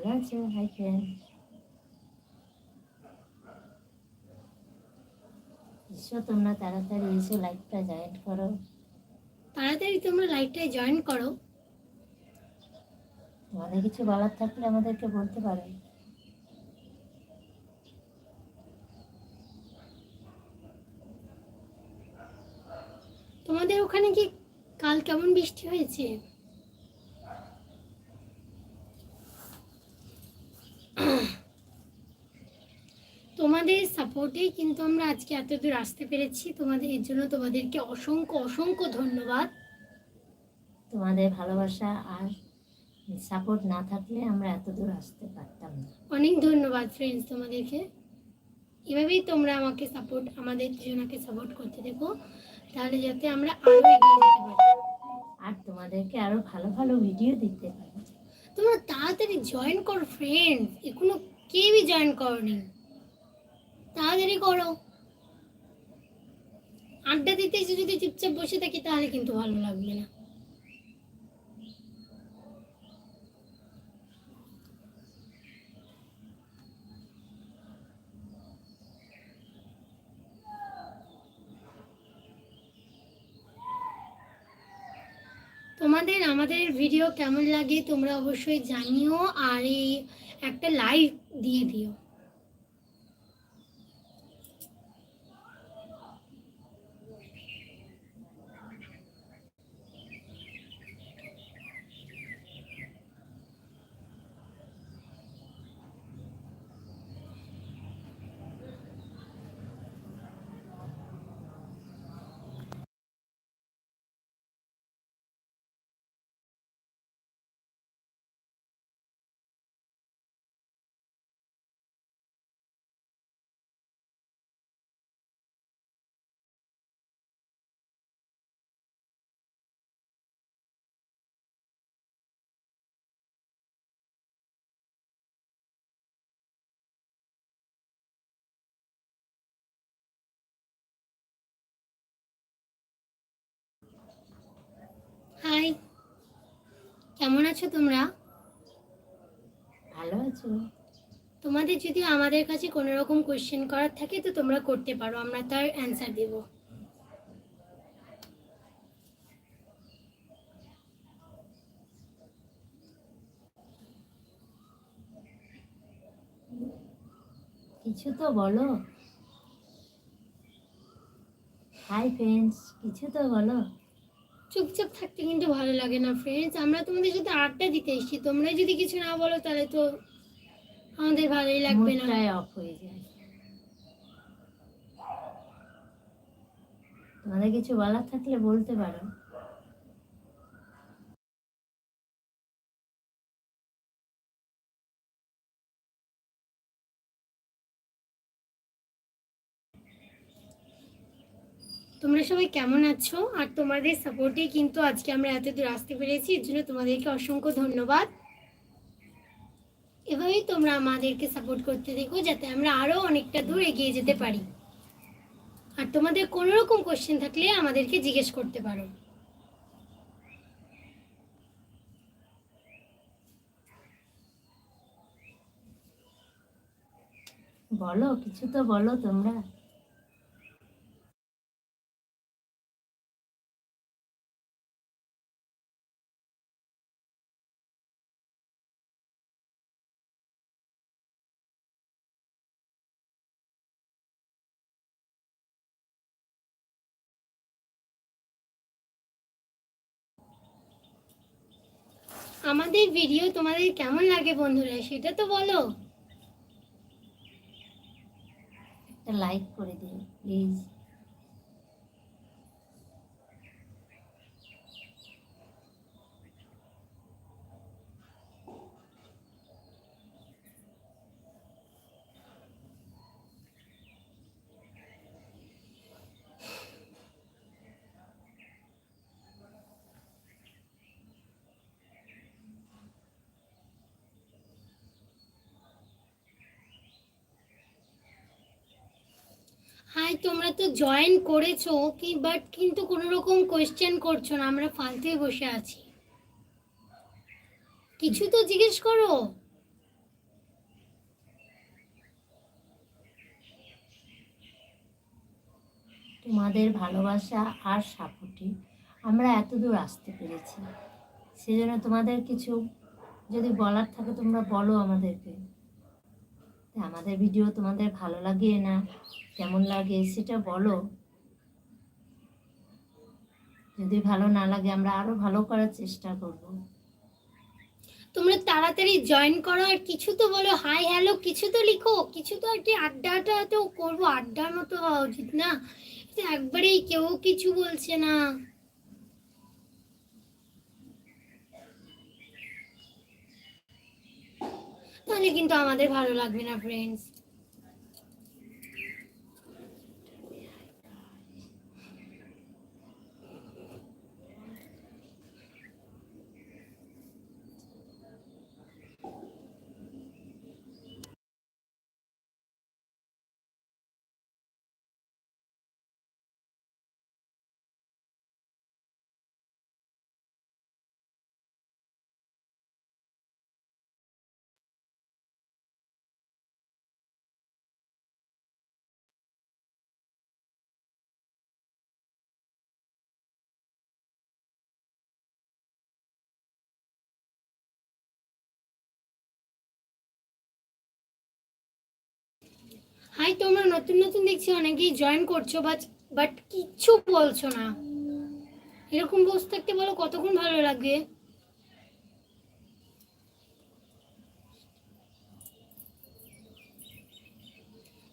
ভালো তোমরা তাড়াতাড়ি এসো লাইভটা জয়েন করো তাড়াতাড়ি তোমরা লাইভটায় জয়েন করো তোমাদের কিছু বলার থাকলে আমাদেরকে বলতে পারো তোমাদের ওখানে কি কাল কেমন বৃষ্টি হয়েছে? তোমাদের সাপোর্টেই কিন্তু আমরা আজকে এত দূর আসতে পেরেছি। তোমাদের এর জন্য তোমাদেরকে অসংখ্য অসংখ্য ধন্যবাদ। তোমাদের ভালোবাসা আর সাপোর্ট না থাকলে আমরা এত দূর আসতে পারতাম না। অনেক ধন্যবাদ ফ্রেন্ডস তোমাদেরকে। এভাবেই তোমরা আমাকে সাপোর্ট আমাদের দুজনাকে সাপোর্ট করতে দেখো। তাহলে যাতে আমরা আরও এগিয়ে যেতে পারি। আর তোমাদেরকে আরও ভালো ভালো ভিডিও দিতে পারি। তোমরা তাড়াতাড়ি জয়েন করো ফ্রেন্ডস এখনও কেউই জয়েন করো করনি। তাড়াতাড়ি করো। আড্ডা দিতে এসে যদি চুপচাপ বসে থাকি, তাহলে কিন্তু ভালো লাগবে না। তোমাদের, আমাদের ভিডিও কেমন লাগে তোমরা অবশ্যই জানিও, আর এই একটা লাইক দিয়ে দিও হাই কেমন আছো তোমরা? ভালো আছো। তোমাদের যদি আমাদের কাছে কোনো রকম কোয়েশ্চেন করার থাকে তো তোমরা করতে পারো আমরা তার অ্যান্সার দেব। কিছু তো বলো। হাই ফ্রেন্ডস কিছু তো বলো। চুপচাপ থাকতে কিন্তু ভালো লাগে না ফ্রেন্ডস আমরা তোমাদের যদি আড্ডা দিতে এসেছি। তোমরা যদি কিছু না বলো, তাহলে তো আমাদের ভালোই লাগবে না। অফ হয়ে যায়। তোমাদের কিছু বলার থাকলে বলতে পারো। তোমরা সবাই কেমন আছো? আর তোমাদের সাপোর্টে কিন্তু আজকে আমরা এত দূর আসতে পেরেছি, এর জন্য তোমাদেরকে অসংখ্য ধন্যবাদ। এভাবেই তোমরা আমাদেরকে সাপোর্ট করতে দেখো, যাতে আমরা আরও অনেকটা দূর এগিয়ে যেতে পারি। আর তোমাদের কোনো রকম কোশ্চেন থাকলে আমাদেরকে জিজ্ঞেস করতে পারো। বলো, কিছু তো বলো তোমরা। আমাদের ভিডিও তোমাদের কেমন লাগে বন্ধুরা সেটা তো বলো। লাইক করে দিও প্লিজ হাই তোমরা তো জয়েন করেছ, কি বাট কিন্তু কোনো রকম কোয়েশ্চেন করছ না, আমরা ফালতুই বসে আছি। কিছু তো জিজ্ঞেস করো। তোমাদের ভালোবাসা আর সাপোর্টে আমরা এতদূর আসতে পেরেছি। সেজন্য তোমাদের কিছু যদি বলার থাকে তোমরা বলো আমাদেরকে। আমাদের ভিডিও তোমাদের ভালো লাগে না? কেমন লাগে? সেটা বলো। যদি ভালো না লাগে, আমরা আরও ভালো করার চেষ্টা করব। তোমরা তাড়াতাড়ি জয়েন করো আর কিছু তো বলো। হাই হ্যালো কিছু তো লিখো। কিছু তো একটি আড্ডাটা তো করব। আড্ডার মতো হওয়া উচিত না। একবারেই কেউ কিছু বলছে না। তাহলে কিন্তু আমাদের ভালো লাগবে না ফ্রেন্ডস হাই, তোমরা নতুন নতুন দেখছি, অনেকেই জয়েন করছ বাট বাট কিচ্ছু বলছো না। এরকম বসে থাকতে বলো, কতক্ষণ ভালো লাগবে?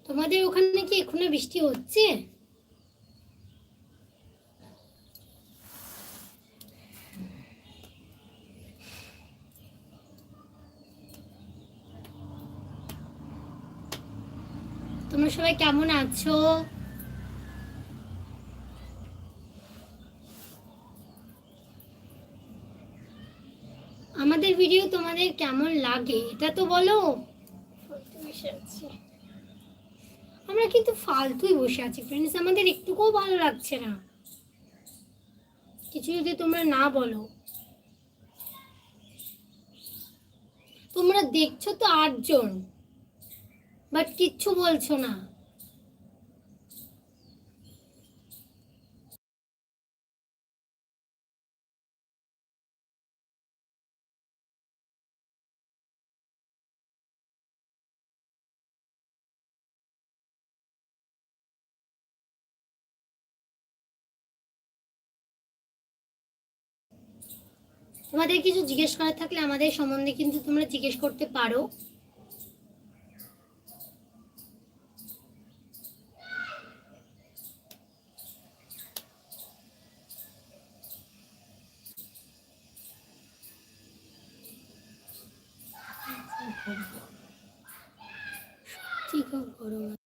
তোমাদের ওখানে কি এখনও বৃষ্টি হচ্ছে? তোমরা সবাই কেমন আছো? আমাদের ভিডিও তোমাদের কেমন লাগে? এটা তো বলো। আমরা কিন্তু ফালতুই বসে আছি ফ্রেন্ডস আমাদের একটুকুও ভালো লাগছে না। কিছু যদি তোমরা না বলো। তোমরা দেখছ তো আটজন। বাট কিচ্ছু বলছো না। তোমাদের কিছু জিজ্ঞেস করার থাকলে আমাদের সম্বন্ধে কিন্তু তোমরা জিজ্ঞেস করতে পারো। ঠিক আছে গরম আছে।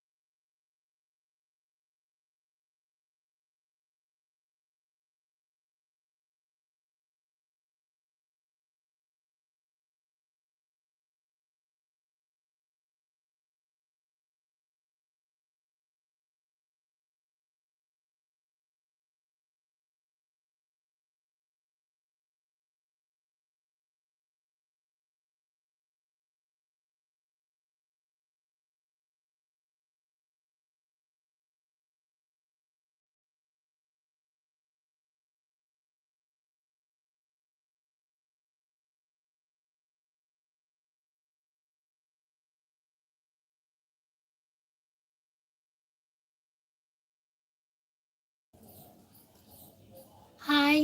হাই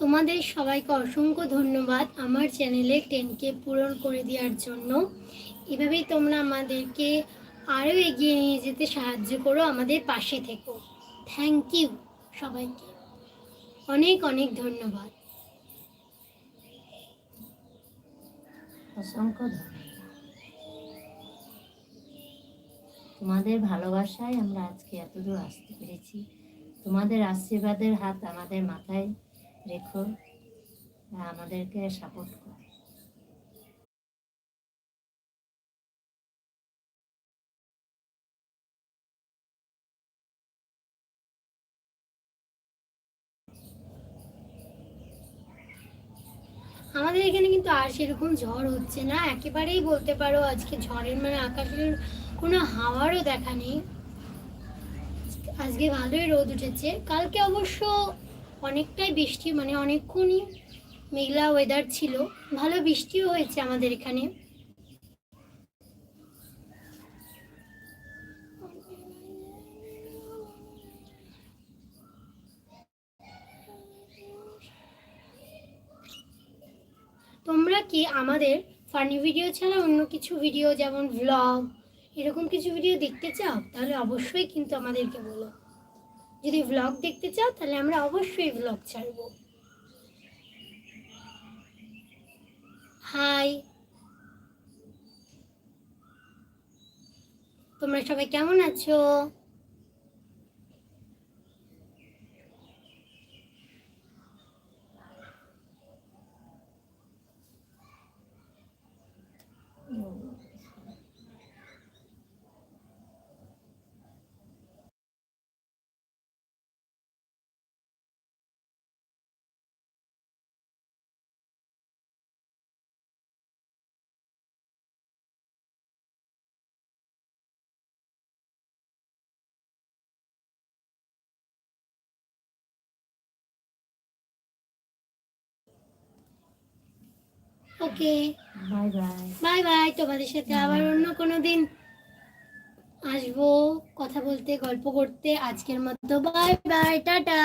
তোমাদের সবাইকে অসংখ্য ধন্যবাদ আমার চ্যানেলে টেনকে পূরণ করে দেওয়ার জন্য। এভাবেই তোমরা আমাদেরকে আরও এগিয়ে নিয়ে যেতে সাহায্য করো আমাদের পাশে থেকো। থ্যাংক ইউ সবাইকে। অনেক অনেক ধন্যবাদ। অসংখ্য তোমাদের ভালোবাসায় আমরা আজকে এতদূর আসতে পেরেছি। তোমাদের আশীর্বাদের হাত আমাদের মাথায় রেখো আমাদেরকে সাপোর্ট করো। আমাদের এখানে কিন্তু আর সেরকম ঝড় হচ্ছে না। একেবারেই বলতে পারো আজকে ঝড়ের মানে আকাশের কোনো হাওয়ারও দেখা নেই। আজকে ভালোই রোদ উঠেছে। কালকে অবশ্য অনেকটাই বৃষ্টি মানে অনেকক্ষণই মেঘলা ওয়েদার ছিল। ভালো বৃষ্টিও হয়েছে আমাদের এখানে। তোমরা কি আমাদের ফানি ভিডিও ছাড়া অন্য কিছু ভিডিও যেমন ভ্লগ এরকম কিছু ভিডিও দেখতে চাও? তাহলে অবশ্যই কিন্তু আমাদেরকে বলো। যদি ভ্লগ দেখতে চাও তাহলে আমরা অবশ্যই ভ্লগ ছাড়ব। হাই তোমরা সবাই কেমন আছো? Okay. Bye bye. Bye bye তোমাদের সাথে আবার অন্য কোনো দিন আসব কথা বলতে গল্প করতে। আজকের মতো বাই বাই টাটা।